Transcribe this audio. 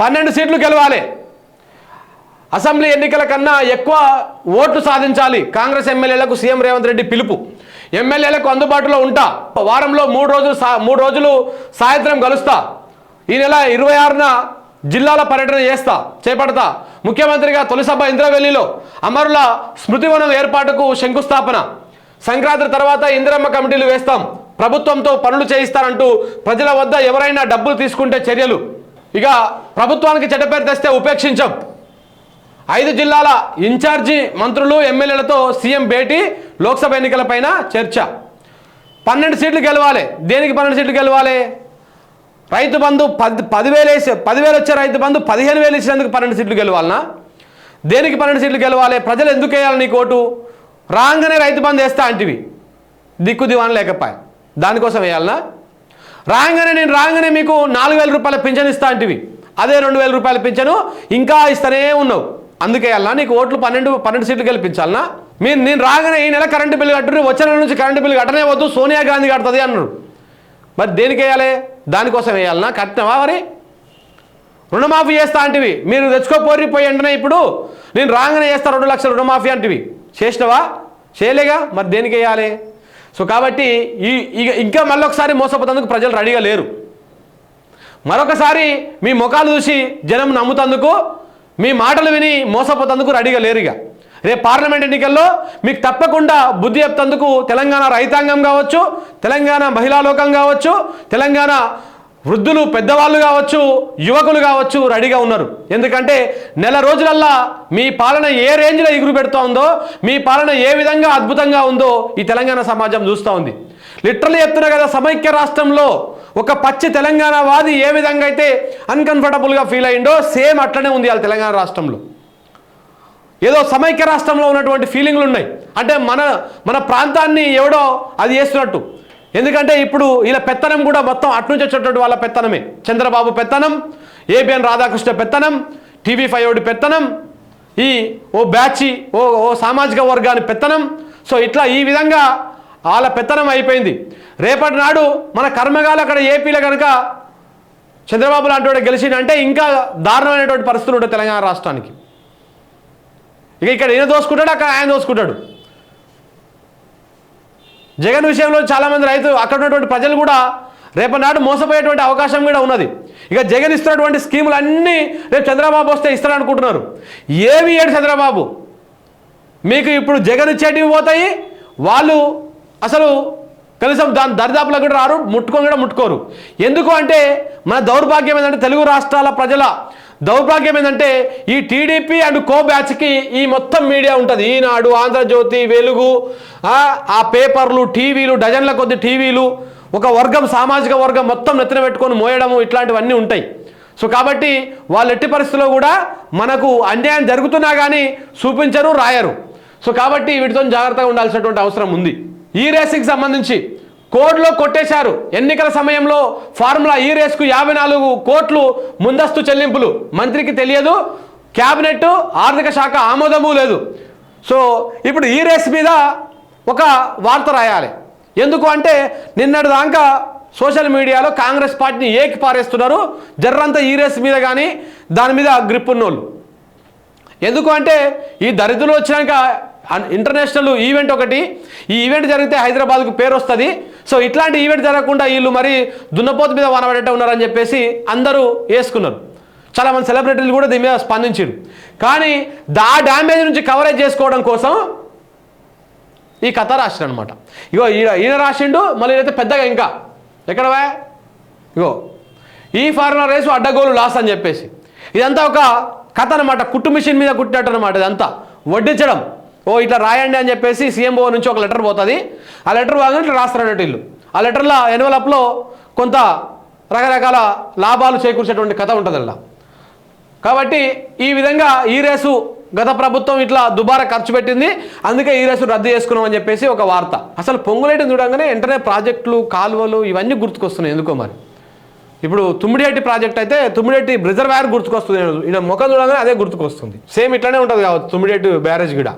పన్నెండు సీట్లు గెలవాలి. అసెంబ్లీ ఎన్నికల కన్నా ఎక్కువ ఓట్లు సాధించాలి. కాంగ్రెస్ ఎమ్మెల్యేలకు సీఎం రేవంత్ రెడ్డి పిలుపు. ఎమ్మెల్యేలకు అందుబాటులో ఉంటా. వారంలో మూడు రోజులు సా- మూడు రోజులు సాయంత్రం కలుస్తా. ఈ నెల ఇరవై ఆరున జిల్లాల పర్యటన చేస్తా చేపడతా. ముఖ్యమంత్రిగా తొలిసభ ఇంద్రవెల్లిలో అమరుల స్మృతివనం ఏర్పాటుకు శంకుస్థాపన. సంక్రాంతి తర్వాత ఇందిరమ్మ కమిటీలు వేస్తాం. ప్రభుత్వంతో పనులు చేయిస్తారంటూ ప్రజల వద్ద ఎవరైనా డబ్బులు తీసుకుంటే చర్యలు. ఇక ప్రభుత్వానికి చెడ్డ పేరు తెస్తే ఉపేక్షించం. ఐదు జిల్లాల ఇన్ఛార్జి మంత్రులు ఎమ్మెల్యేలతో సీఎం భేటీ లోక్సభ ఎన్నికలపైన చర్చ. పన్నెండు సీట్లు గెలవాలి. దేనికి పన్నెండు సీట్లు గెలవాలి? రైతు బంధు పది పదివేలు వేసి పదివేలు వచ్చే రైతు బంధు పదిహేను వేలు ఇచ్చినందుకు పన్నెండు సీట్లు గెలవాలనా? దేనికి పన్నెండు సీట్లు గెలవాలి? ప్రజలు ఎందుకు వేయాలి నీకు ఓటు రాగానే రైతు బంధు వేస్తా అంటివి. దిక్కు దివాన లేకపోయా. దానికోసం వేయాలనా? రాగానే నేను రాగానే మీకు నాలుగు వేల రూపాయల పింఛన్ ఇస్తా అంటివి. అదే రెండు వేల రూపాయల పింఛను ఇంకా ఇస్తూనే ఉన్నావు. అందుకే అలా నీకు ఓట్లు పన్నెండు పన్నెండు సీట్లు గెలిపించాలనా? మీరు నేను రాగానే ఈ నెల కరెంటు బిల్లు కట్టురు వచ్చే నెల నుంచి కరెంటు బిల్లు కట్టనే వద్దు సోనియా గాంధీ కడుతుంది అన్నారు. మరి దేనికి వేయాలి? దానికోసం వేయాలనా? కట్టినవా మరి? రుణమాఫీ చేస్తా అంటివి. మీరు తెచ్చుకోపోరి పోయి వెంటనే ఇప్పుడు. నేను రాగానే చేస్తా రెండు లక్షల రుణమాఫీ అంటివి. చేసినవా? చేయలేగా? మరి దేనికి వేయాలి? సో కాబట్టి ఈ ఇక ఇంకా మళ్ళొకసారి మోసపోతందుకు ప్రజలు రెడీగా లేరు. మరొకసారి మీ ముఖాలు చూసి జనం నమ్ముతందుకు మీ మాటలు విని మోసపోతందుకు రెడీగా లేరు ఇక. రేపు పార్లమెంట్ ఎన్నికల్లో మీకు తప్పకుండా బుద్ధి చెప్తందుకు తెలంగాణ రైతాంగం కావచ్చు తెలంగాణ మహిళా లోకం కావచ్చు తెలంగాణ వృద్ధులు పెద్దవాళ్ళు కావచ్చు యువకులు కావచ్చు రెడీగా ఉన్నారు. ఎందుకంటే నెల రోజులల్లా మీ పాలన ఏ రేంజ్లో ఎగురు పెడుతూ ఉందో మీ పాలన ఏ విధంగా అద్భుతంగా ఉందో ఈ తెలంగాణ సమాజం చూస్తూ ఉంది. లిటరలీ చెప్తున్నా కదా సమైక్య రాష్ట్రంలో ఒక పచ్చి తెలంగాణ వాది ఏ విధంగా అయితే అన్కంఫర్టబుల్గా ఫీల్ అయిందో సేమ్ అట్లనే ఉంది వాళ్ళ తెలంగాణ రాష్ట్రంలో. ఏదో సమైక్య రాష్ట్రంలో ఉన్నటువంటి ఫీలింగ్లు ఉన్నాయి. అంటే మన మన ప్రాంతాన్ని ఎవడో అది చేస్తున్నట్టు. ఎందుకంటే ఇప్పుడు ఇలా పెత్తనం కూడా మొత్తం అట్నుంచి వచ్చేటటువంటి వాళ్ళ పెత్తనమే. చంద్రబాబు పెత్తనం ఏబిఎన్ రాధాకృష్ణ పెత్తనం టీవీ ఫైవ్ ఒకటి పెత్తనం ఈ ఓ బ్యాచి ఓ ఓ సామాజిక వర్గాన్ని పెత్తనం. సో ఇట్లా ఈ విధంగా వాళ్ళ పెత్తనం అయిపోయింది. రేపటి నాడు మన కర్మగాలు అక్కడ ఏపీలో కనుక చంద్రబాబు లాంటి వాడు గెలిచిందంటే ఇంకా దారుణమైనటువంటి పరిస్థితులు ఉంటాయి తెలంగాణ రాష్ట్రానికి. ఇక ఇక్కడ ఈయన దోసుకుంటాడు అక్కడ ఆయన దోసుకుంటాడు. జగన్ విషయంలో చాలామంది రైతు అక్కడ ఉన్నటువంటి ప్రజలు కూడా రేపటి నాడు మోసపోయేటువంటి అవకాశం కూడా ఉన్నది. ఇక జగన్ ఇస్తున్నటువంటి స్కీములు అన్నీ రేపు చంద్రబాబు వస్తే ఇస్తారనుకుంటున్నారు. ఏమి ఏడు చంద్రబాబు? మీకు ఇప్పుడు జగన్ ఇచ్చేటివి పోతాయి వాళ్ళు అసలు కనీసం దాని దరిదాపులకు కూడా రారు ముట్టుకొని కూడా ముట్టుకోరు. ఎందుకు అంటే మన దౌర్భాగ్యం ఏంటంటే తెలుగు రాష్ట్రాల ప్రజల దౌర్భాగ్యం ఏంటంటే ఈ టీడీపీ అండ్ కో బ్యాచ్కి ఈ మొత్తం మీడియా ఉంటుంది. ఈనాడు ఆంధ్రజ్యోతి వెలుగు ఆ, పేపర్లు టీవీలు డజన్ల కొద్ది టీవీలు ఒక వర్గం సామాజిక వర్గం మొత్తం నెత్తిన పెట్టుకొని మోయడము ఇట్లాంటివన్నీ ఉంటాయి. సో కాబట్టి వాళ్ళు ఎట్టి పరిస్థితుల్లో కూడా మనకు అన్యాయం జరుగుతున్నా కానీ చూపించరు రాయరు. సో కాబట్టి వీటితో జాగ్రత్తగా ఉండాల్సినటువంటి అవసరం ఉంది. ఈ రేసింగ్కి సంబంధించి కోడ్లో కొట్టేశారు. ఎన్నికల సమయంలో ఫార్ములా ఈ రేస్కు యాభై నాలుగు కోట్లు ముందస్తు చెల్లింపులు. మంత్రికి తెలియదు క్యాబినెట్ ఆర్థిక శాఖ ఆమోదము లేదు. సో ఇప్పుడు ఈ రేస్ మీద ఒక వార్త రాయాలి. ఎందుకు అంటే నిన్నటి దాకా సోషల్ మీడియాలో కాంగ్రెస్ పార్టీని ఏకి పారేస్తున్నారు. జర్రంతా ఈ రేస్ మీద కానీ దాని మీద గ్రిప్ ఉన్నోళ్ళు ఎందుకు అంటే ఈ దరిద్రులు వచ్చినాక ఇంటర్నేషనల్ ఈవెంట్ ఒకటి. ఈ ఈవెంట్ జరిగితే హైదరాబాద్కు పేరు వస్తుంది. సో ఇట్లాంటి ఈవెంట్ జరగకుండా వీళ్ళు మరి దున్నపోతు మీద వానబడేట ఉన్నారని చెప్పేసి అందరూ వేసుకున్నారు చాలామంది సెలబ్రిటీలు కూడా దీని మీద స్పందించారు కానీ దా డ్యామేజ్ నుంచి కవరేజ్ చేసుకోవడం కోసం ఈ కథ రాసిండు అనమాట ఇగో ఈయన ఈయన రాసిండు మళ్ళీ అయితే పెద్దగా ఇంకా. ఎక్కడవా ఇగో ఈ ఫార్మర్ రేసు అడ్డగోలు లాస్ అని చెప్పేసి. ఇదంతా ఒక కథ అనమాట కుట్టు మిషన్ మీద కుట్టినట్టు అనమాట ఇదంతా. వడ్డించడం. ఓ ఇట్లా రాయండి అని చెప్పేసి సీఎంఓ నుంచి ఒక లెటర్ పోతుంది. ఆ లెటర్ బాగా ఇట్లా రాస్తారన్నట్టు వీళ్ళు ఆ లెటర్లో ఎన్వలప్లో కొంత రకరకాల లాభాలు చేకూర్చేటువంటి కథ ఉంటుంది అలా కాబట్టి ఈ విధంగా ఈ రేసు గత ప్రభుత్వం ఇట్లా దుబారా ఖర్చు పెట్టింది. అందుకే ఈ రేసు రద్దు చేసుకున్నాం అని చెప్పేసి ఒక వార్త. అసలు పొంగులేటిని చూడంగానే వెంటనే ప్రాజెక్టులు కాలువలు ఇవన్నీ గుర్తుకొస్తున్నాయి. ఎందుకో మరి? ఇప్పుడు తుమ్మిడేటి ప్రాజెక్ట్ అయితే తుమ్మిడిహట్టి బ్రిజర్వేర్ గుర్తుకొస్తుంది. ఈయన ముఖం చూడగానే అదే గుర్తుకొస్తుంది. సేమ్ ఇట్లానే ఉంటుంది కావచ్చు తుమ్మిడేటి బ్యారేజ్ కూడా.